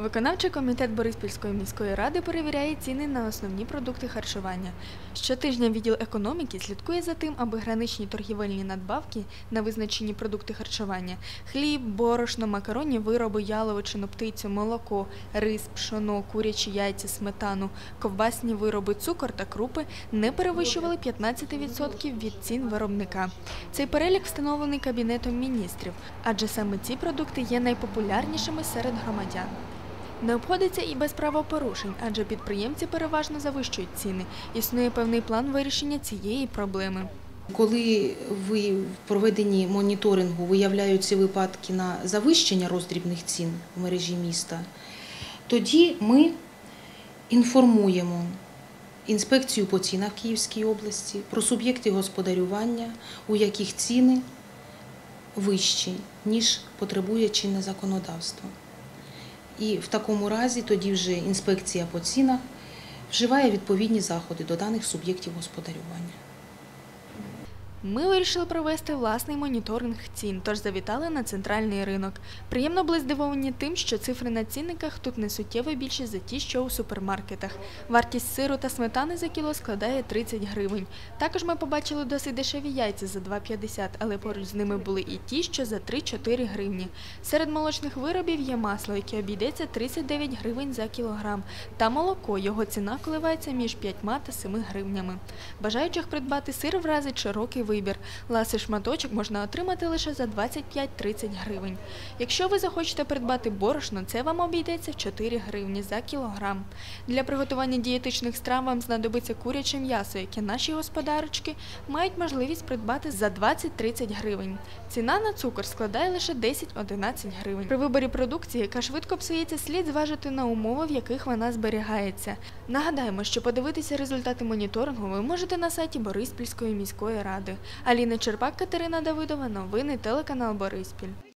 Виконавчий комітет Бориспільської міської ради перевіряє ціни на основні продукти харчування. Щотижня відділ економіки слідкує за тим, аби граничні торгівельні надбавки на визначені продукти харчування хліб, борошно, макаронні вироби, яловичину, птицю, молоко, рис, пшоно, курячі яйця, сметану, ковбасні вироби, цукор та крупи не перевищували 15% від цін виробника. Цей перелік встановлений Кабінетом міністрів, адже саме ці продукти є найпопулярнішими серед громадян. Не обходиться і без правопорушень, адже підприємці переважно завищують ціни. Існує певний план вирішення цієї проблеми. Коли ви в проведенні моніторингу виявляються випадки на завищення роздрібних цін в мережі міста, тоді ми інформуємо інспекцію по цінах Київській області про суб'єкти господарювання, у яких ціни вищі, ніж потребує чинне законодавство. І в такому разі тоді вже інспекція по цінах вживає відповідні заходи до даних суб'єктів господарювання. Ми вирішили провести власний моніторинг цін, тож завітали на центральний ринок. Приємно були здивовані тим, що цифри на цінниках тут не суттєво більші за ті, що у супермаркетах. Вартість сиру та сметани за кіло складає 30 гривень. Також ми побачили досить дешеві яйця за 2,50, але поруч з ними були і ті, що за 3-4 гривні. Серед молочних виробів є масло, яке обійдеться 39 гривень за кілограм, та молоко. Його ціна коливається між 5 та 7 гривнями. Бажаючих придбати сир вразить широкий вибір. Ласий шматочок можна отримати лише за 25-30 гривень. Якщо ви захочете придбати борошно, це вам обійдеться в 4 гривні за кілограм. Для приготування дієтичних страв вам знадобиться куряче м'ясо, яке наші господарочки мають можливість придбати за 20-30 гривень. Ціна на цукор складає лише 10-11 гривень. При виборі продукції, яка швидко псується, слід зважити на умови, в яких вона зберігається. Нагадаємо, що подивитися результати моніторингу ви можете на сайті Бориспільської міської ради. Аліна Черпак, Катерина Давидова, новини телеканал Бориспіль.